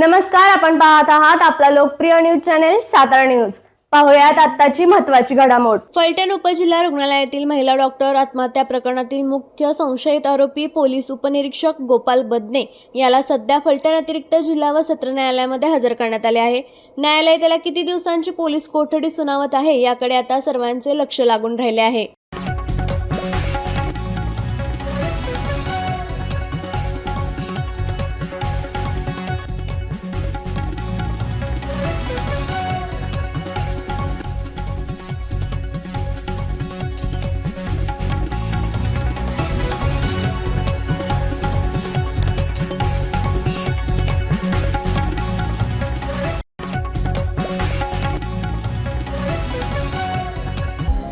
नमस्कार आपण पाहत आहात आपला लोकप्रिय न्यूज चॅनेल सातारा न्यूज. पाहुयात आत्ताची महत्वाची घडामोड. फलटण उपजिल्हा रुग्णालयातील महिला डॉक्टर आत्महत्या प्रकरणातील मुख्य संशयित आरोपी पोलीस उपनिरीक्षक गोपाल बदने याला सध्या फलटण अतिरिक्त जिल्हा व सत्र न्यायालयामध्ये हजर करण्यात आले आहे. न्यायालय त्याला किती दिवसांची पोलीस कोठडी सुनावत आहे याकडे आता सर्वांचे लक्ष लागून राहिले आहे.